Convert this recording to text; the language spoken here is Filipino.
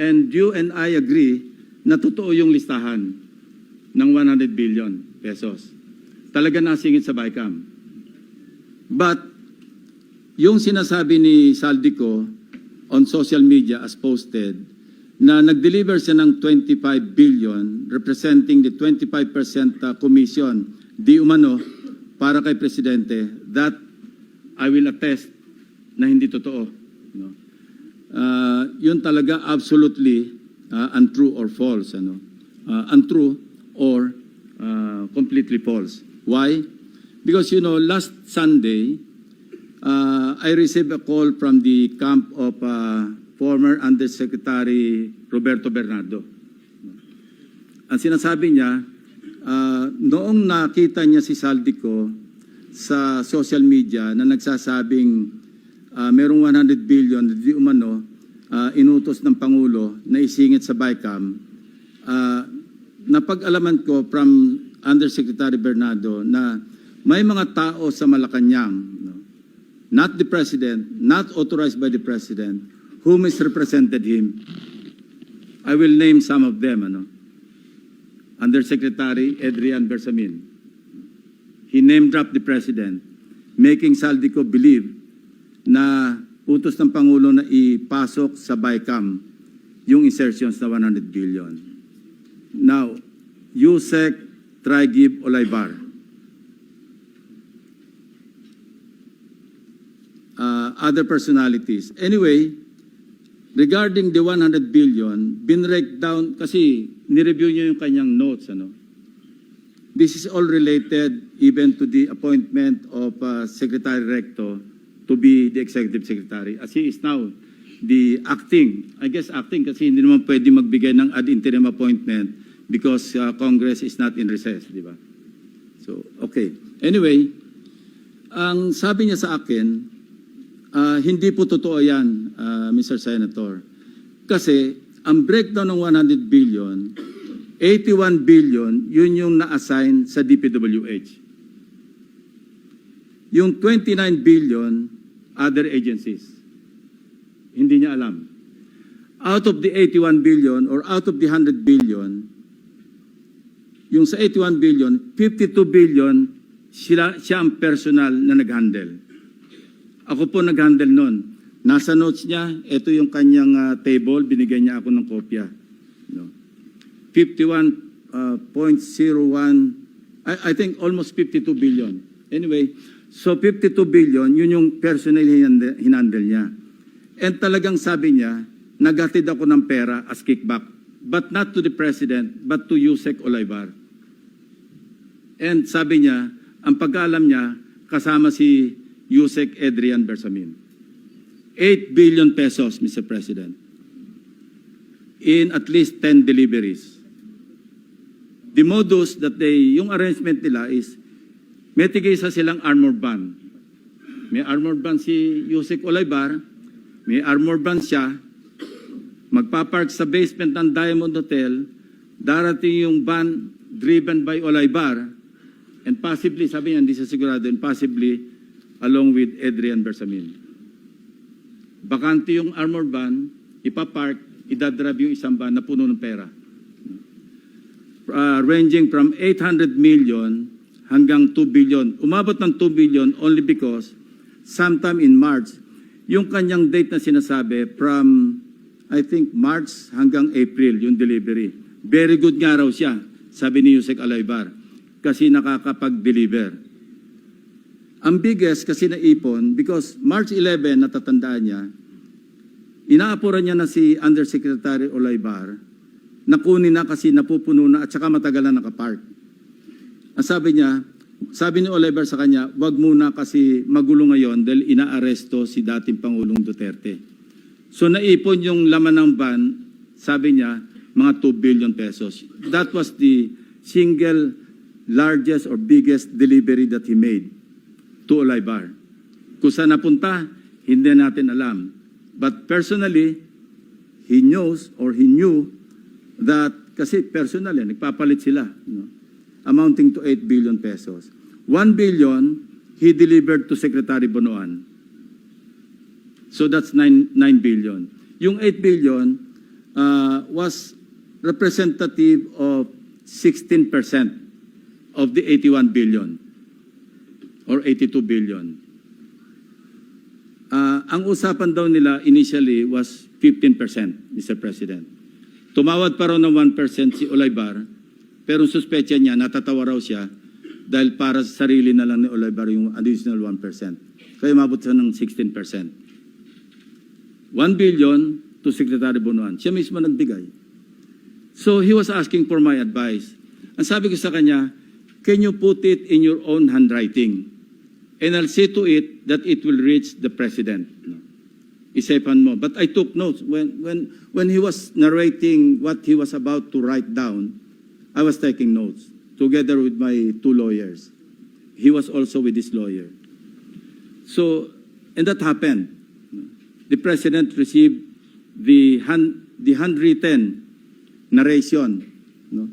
And you and I agree na totoo yung listahan ng 100 billion pesos. Talaga nasingit sa BICAM. But, yung sinasabi ni Saldico on social media as posted, na nag-deliver siya ng 25 billion representing the 25% uh, commission di umano para kay Presidente, that I will attest na hindi totoo. No? Uh, yun talaga absolutely uh, untrue or false. Ano? Uh, untrue or uh, completely false. Why? Because, you know, last Sunday, uh, I received a call from the camp of uh, former Undersecretary Roberto Bernardo. Ang sinasabi niya, uh, noong nakita niya si Saldico sa social media na nagsasabing uh, merong 100 billion na di umano uh, inutos ng Pangulo na isingit sa BICAM, uh, napag-alaman ko from Undersecretary Bernardo na may mga tao sa Malacanang, no? not the President, not authorized by the President, who misrepresented him. I will name some of them. Ano? Undersecretary Adrian Bersamin. He name-dropped the President, making Saldico believe na utos ng Pangulo na ipasok sa BICAM yung insertions na 100 billion. Now, Yusek Trigib Olaybar. Uh, other personalities. Anyway, regarding the 100 billion, binrek down, kasi nireview niyo yung kanyang notes, ano? This is all related even to the appointment of uh, Secretary Recto to be the Executive Secretary. As he is now the acting, I guess acting kasi hindi naman pwede magbigay ng ad interim appointment because uh, Congress is not in recess, di ba? So, okay. Anyway, ang sabi niya sa akin, Ah, hindi po totoo yan, ah, Mr. Senator. Kasi ang breakdown ng 100 billion, 81 billion, yun yung na-assign sa DPWH. Yung 29 billion, other agencies. Hindi niya alam. Out of the 81 billion or out of the 100 billion, yung sa 81 billion, 52 billion, sila, siya ang personal na nag-handle. Ako po nag-handle nun. Nasa notes niya, ito yung kanyang ah, table, binigyan niya ako ng kopya. No. 51.01, I, I think almost 52 billion. Anyway, so 52 billion, yun yung personal hinandle, niya. And talagang sabi niya, naghatid ako ng pera as kickback. But not to the President, but to Yusek Olaybar. And sabi niya, ang pagkaalam niya, kasama si Yusek Adrian Bersamin. 8 billion pesos, Mr. President, in at least 10 deliveries. The modus that they, yung arrangement nila is, may tigisa silang armor van. May armor van si Yusek Olaybar, may armor van siya, magpapark sa basement ng Diamond Hotel, darating yung van driven by Olaybar, and possibly, sabi niya, hindi siya sigurado, and possibly, along with Adrian Bersamin. Bakante yung armor van, ipapark, idadrab yung isang van na puno ng pera. Uh, ranging from 800 million hanggang 2 billion. Umabot ng 2 billion only because sometime in March, yung kanyang date na sinasabi from I think March hanggang April yung delivery. Very good nga raw siya, sabi ni Yusek Alaybar, kasi nakakapag-deliver. Ang biggest kasi naipon, because March 11, natatandaan niya, inaapuran niya na si Undersecretary Olaybar, nakunin na kasi napupuno na at saka matagal na nakapark. Ang sabi niya, sabi ni Olaybar sa kanya, wag muna kasi magulo ngayon dahil inaaresto si dating Pangulong Duterte. So naipon yung laman ng van, sabi niya, mga 2 billion pesos. That was the single largest or biggest delivery that he made to Olaybar. Kung saan napunta, hindi natin alam. But personally, he knows or he knew that, kasi personal yan, nagpapalit sila, no? Amounting to 8 billion pesos. 1 billion, he delivered to Secretary Bonoan. So that's 9, 9 billion. Yung 8 billion, uh, was representative of 16% of the 81 billion or 82 billion. Ah, ang usapan daw nila initially was 15%, Mr. President. Tumawad pa raw ng 1% si Olaybar, pero suspecha niya, natatawa raw siya dahil para sa sarili na lang ni Olaybar yung additional 1%. Kaya mabot siya ng 16%. 1 billion to Secretary Bonoan. Siya mismo nagbigay. So he was asking for my advice. Ang sabi ko sa kanya, can you put it in your own handwriting? And I'll see to it that it will reach the President. No. Isipan mo. But I took notes. When, when, when he was narrating what he was about to write down, I was taking notes together with my two lawyers. He was also with his lawyer. So, and that happened. The President received the, hand, the handwritten narration no?